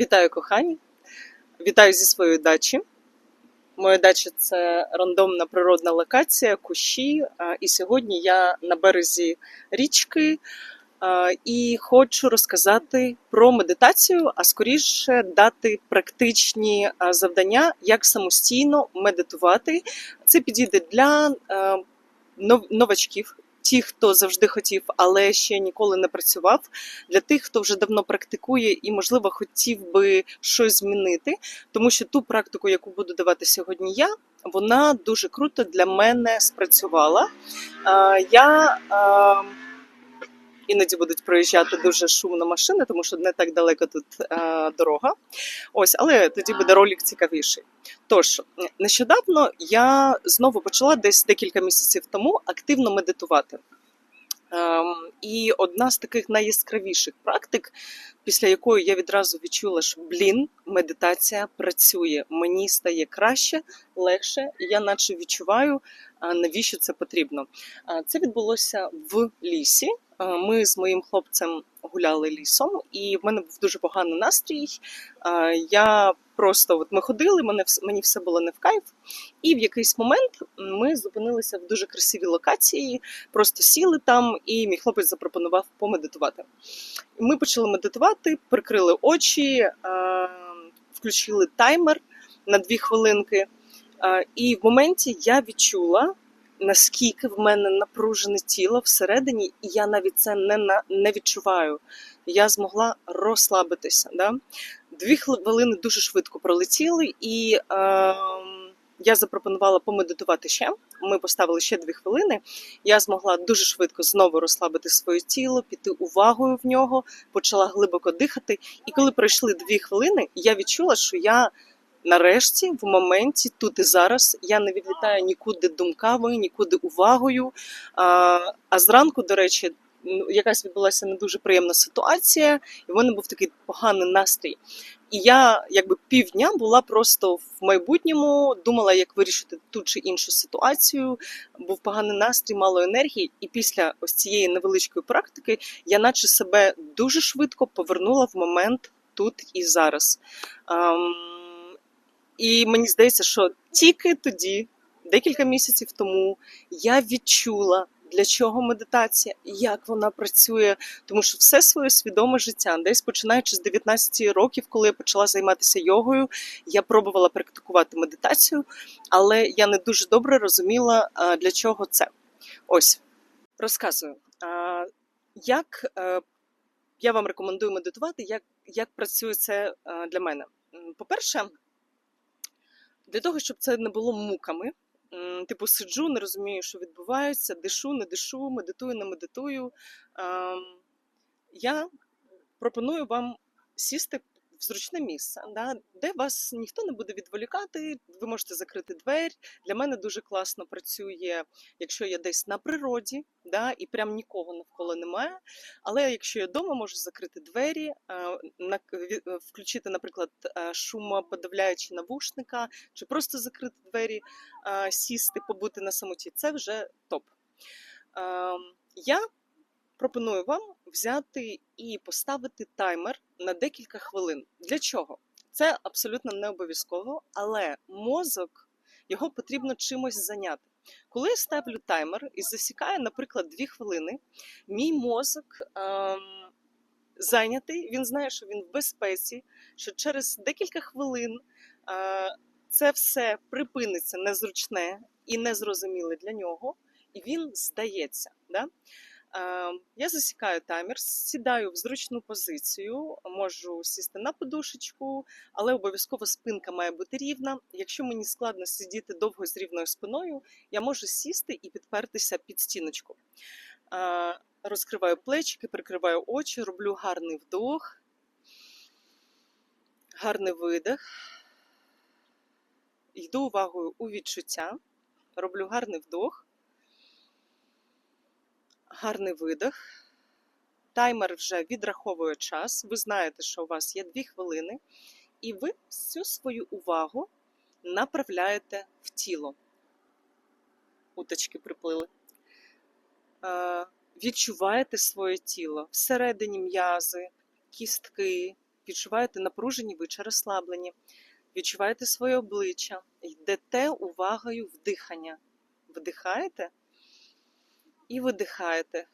Вітаю, кохані! Вітаю зі своєї дачі. Моя дача це рандомна природна локація, кущі. І сьогодні я на березі річки і хочу розказати про медитацію, а скоріше дати практичні завдання, як самостійно медитувати. Це підійде для новачків. Ті, хто завжди хотів, але ще ніколи не працював, для тих, хто вже давно практикує і, можливо, хотів би щось змінити, тому що ту практику, яку буду давати сьогодні я, вона дуже круто для мене спрацювала. Е, Я е, іноді будуть проїжджати дуже шумно машини, тому що не так далеко тут е, дорога. Ось, але тоді буде ролик цікавіший. Тож, нещодавно я знову почала десь декілька місяців тому активно медитувати. Ем, і одна з таких найяскравіших практик, після якої я відразу відчула, що блін, медитація працює, мені стає краще, легше, і я наче відчуваю, а, навіщо це потрібно. А, Це відбулося в лісі. А, Ми з моїм хлопцем гуляли лісом, і в мене був дуже поганий настрій. Я просто от ми ходили, мене мені все було не в кайф. І в якийсь момент ми зупинилися в дуже красивій локації, просто сіли там, і мій хлопець запропонував помедитувати. Ми почали медитувати, прикрили очі, е, включили таймер на дві хвилинки. Е, І в моменті я відчула, наскільки в мене напружене тіло всередині, і я навіть це не, не відчуваю. Я змогла розслабитися. Да? Дві хвилини дуже швидко пролетіли, і е, я запропонувала помедитувати ще. Ми поставили ще дві хвилини. Я змогла дуже швидко знову розслабити своє тіло, піти увагою в нього, почала глибоко дихати. І коли пройшли дві хвилини, я відчула, що я нарешті, в моменті, тут і зараз, я не відлітаю нікуди думками, нікуди увагою. А, а зранку, до речі, якась відбулася не дуже приємна ситуація, і в мене був такий поганий настрій. І я якби півдня була просто в майбутньому, думала, як вирішити ту чи іншу ситуацію. Був поганий настрій, мало енергії. І після ось цієї невеличкої практики я, наче себе дуже швидко повернула в момент тут і зараз. Ем, і мені здається, що тільки тоді, декілька місяців тому, я відчула. Для чого медитація, як вона працює, тому що все своє свідоме життя, десь починаючи з 19 років, коли я почала займатися йогою, я пробувала практикувати медитацію, але я не дуже добре розуміла, для чого це. Ось розказую, як е, я вам рекомендую медитувати, як, як працює це е, для мене. По-перше, для того, щоб це не було муками. Типу, сиджу, не розумію, що відбувається, дишу, не дишу, медитую, не медитую. Ем, Я пропоную вам сісти зручне місце, да, де вас ніхто не буде відволікати. Ви можете закрити двері. Для мене дуже класно працює, якщо я десь на природі, да, і прям нікого навколо немає. Але якщо я вдома, можу закрити двері, включити, наприклад, шумоподавляючі навушника, чи просто закрити двері, сісти, побути на самоті. Це вже топ. Ем, Я пропоную вам взяти і поставити таймер на декілька хвилин. Для чого? Це абсолютно не обов'язково, але мозок його потрібно чимось зайняти. Коли я ставлю таймер і засікаю, наприклад, 2 хвилини, мій мозок ем, зайнятий, він знає, що він в безпеці, що через декілька хвилин е, це все припиниться незручне і незрозуміле для нього, і він здається. Да? Е, Я засікаю таймер, сідаю в зручну позицію, можу сісти на подушечку, але обов'язково спинка має бути рівна. Якщо мені складно сидіти довго з рівною спиною, я можу сісти і підпертися під стіночку. Е, Розкриваю плечики, прикриваю очі, роблю гарний вдох, гарний видих. Йду увагою у відчуття, роблю гарний вдох гарний видих. Таймер вже відраховує час. Ви знаєте, що у вас є 2 хвилини, і ви всю свою увагу направляєте в тіло. Уточки приплили. Е, Відчуваєте своє тіло всередині м'язи, кістки, відчуваєте напружені ви чи розслаблені, відчуваєте своє обличчя, йдете увагою в дихання. Вдихаєте і видихаєте.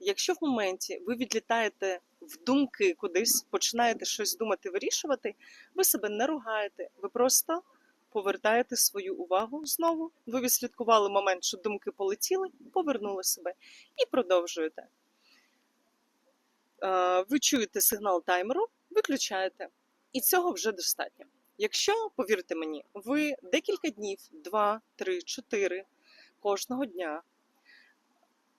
Якщо в моменті ви відлітаєте в думки кудись, починаєте щось думати, вирішувати, ви себе не ругаєте, ви просто повертаєте свою увагу знову. Ви відслідкували момент, що думки полетіли, повернули себе і продовжуєте. Ви чуєте сигнал таймеру, виключаєте. І цього вже достатньо. Якщо, повірте мені, ви декілька днів, 2, 3, 4 кожного дня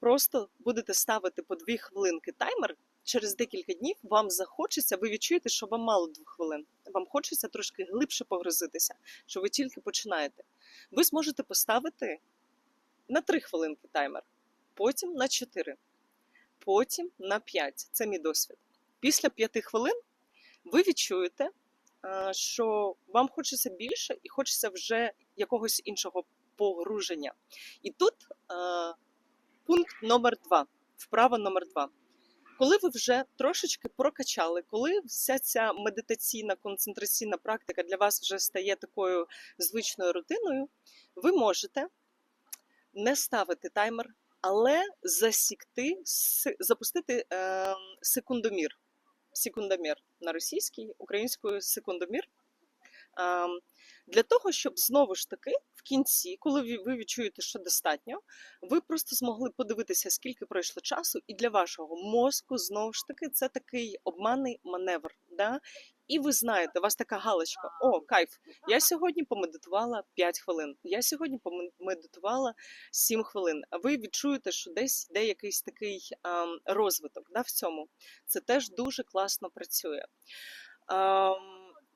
просто будете ставити по 2 хвилинки таймер, через декілька днів вам захочеться, ви відчуєте, що вам мало 2 хвилин. Вам хочеться трошки глибше погрузитися, що ви тільки починаєте. Ви зможете поставити на 3 хвилинки таймер, потім на 4, потім на 5. Це мій досвід. Після 5 хвилин ви відчуєте, е, що вам хочеться більше і хочеться вже якогось іншого погруження. І тут е, пункт номер 2, вправа номер 2. Коли ви вже трошечки прокачали, коли вся ця медитаційна концентраційна практика для вас вже стає такою звичною рутиною, ви можете не ставити таймер, але засікти, запустити е, секундомір. Секундомір на російській, українською секундомір. Е, для того, щоб знову ж таки кінці, коли ви відчуєте, що достатньо, ви просто змогли подивитися, скільки пройшло часу, і для вашого мозку знову ж таки це такий обманний маневр. Да? І ви знаєте, у вас така галочка: о, кайф! Я сьогодні помедитувала 5 хвилин. Я сьогодні помедитувала 7 хвилин. А ви відчуєте, що десь йде якийсь такий ем, розвиток да, в цьому. Це теж дуже класно працює. Ем,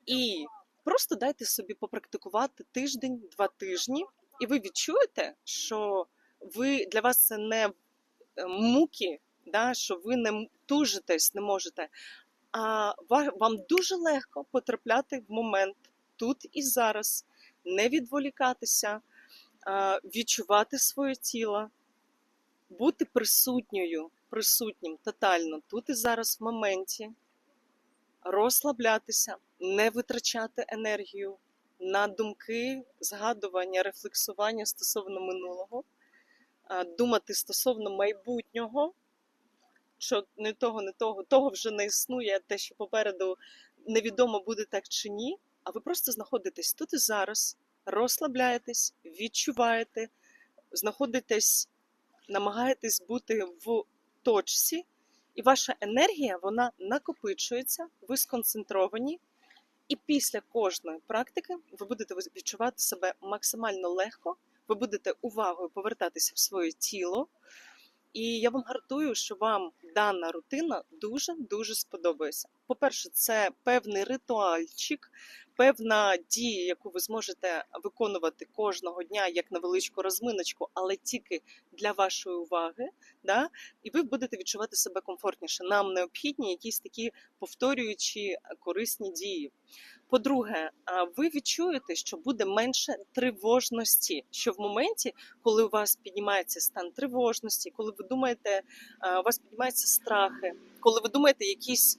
і просто дайте собі попрактикувати тиждень, два тижні, і ви відчуєте, що ви для вас це не е, муки, да, що ви не тужитесь, не можете. А вам дуже легко потрапляти в момент тут і зараз, не відволікатися, відчувати своє тіло, бути присутньою, присутнім тотально тут і зараз в моменті, розслаблятися, не витрачати енергію на думки, згадування, рефлексування стосовно минулого, думати стосовно майбутнього, що не того, не того, того вже не існує, те, що попереду невідомо буде так чи ні. А ви просто знаходитесь тут і зараз, розслабляєтесь, відчуваєте, знаходитесь, намагаєтесь бути в точці, і ваша енергія вона накопичується, ви сконцентровані, і після кожної практики ви будете відчувати себе максимально легко, ви будете увагою повертатися в своє тіло. І я вам гарантую, що вам дана рутина дуже дуже сподобається. По-перше, це певний ритуальчик, певна дія, яку ви зможете виконувати кожного дня як невеличку розминочку, але тільки для вашої уваги. Да? І ви будете відчувати себе комфортніше. Нам необхідні якісь такі повторюючі корисні дії. По-друге, ви відчуєте, що буде менше тривожності, що в моменті, коли у вас піднімається стан тривожності, коли ви думаєте, у вас піднімаються страхи, коли ви думаєте якісь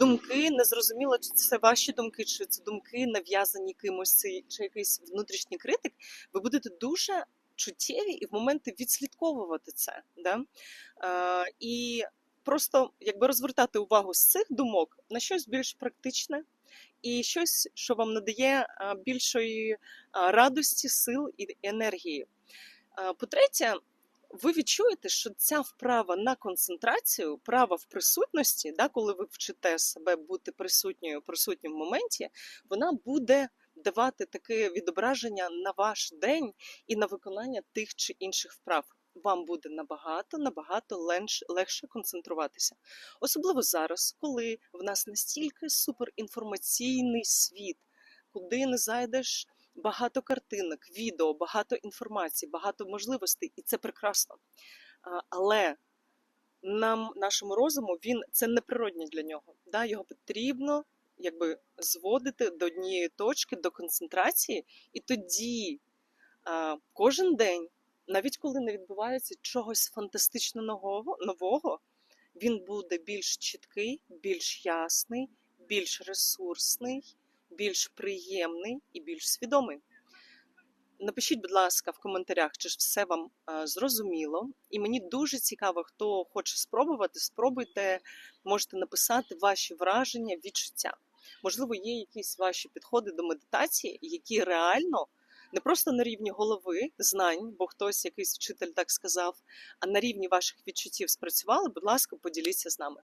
думки, незрозуміло, чи це ваші думки, чи це думки нав'язані кимось, чи- якийсь внутрішній критик, ви будете дуже чуттєві і в моменти відслідковувати це. Да? А, і просто якби розвертати увагу з цих думок на щось більш практичне і щось, що вам надає більшої радості, сил і енергії. По-третє, ви відчуєте, що ця вправа на концентрацію, вправа в присутності, да, коли ви вчите себе бути присутньою, присутнім в моменті, вона буде давати таке відображення на ваш день і на виконання тих чи інших вправ. Вам буде набагато набагато легше концентруватися. Особливо зараз, коли в нас настільки суперінформаційний світ, куди не зайдеш багато картинок, відео, багато інформації, багато можливостей, і це прекрасно. Але нам, нашому розуму, він це неприродне для нього. Да? Його потрібно якби зводити до однієї точки, до концентрації, і тоді кожен день, навіть коли не відбувається чогось фантастично нового, нового, він буде більш чіткий, більш ясний, більш ресурсний, більш приємний і більш свідомий. Напишіть, будь ласка, в коментарях, чи ж все вам е, зрозуміло. І мені дуже цікаво, хто хоче спробувати. Спробуйте, можете написати ваші враження, відчуття. Можливо, є якісь ваші підходи до медитації, які реально не просто на рівні голови, знань, бо хтось, якийсь вчитель так сказав, а на рівні ваших відчуттів спрацювали. Будь ласка, поділіться з нами.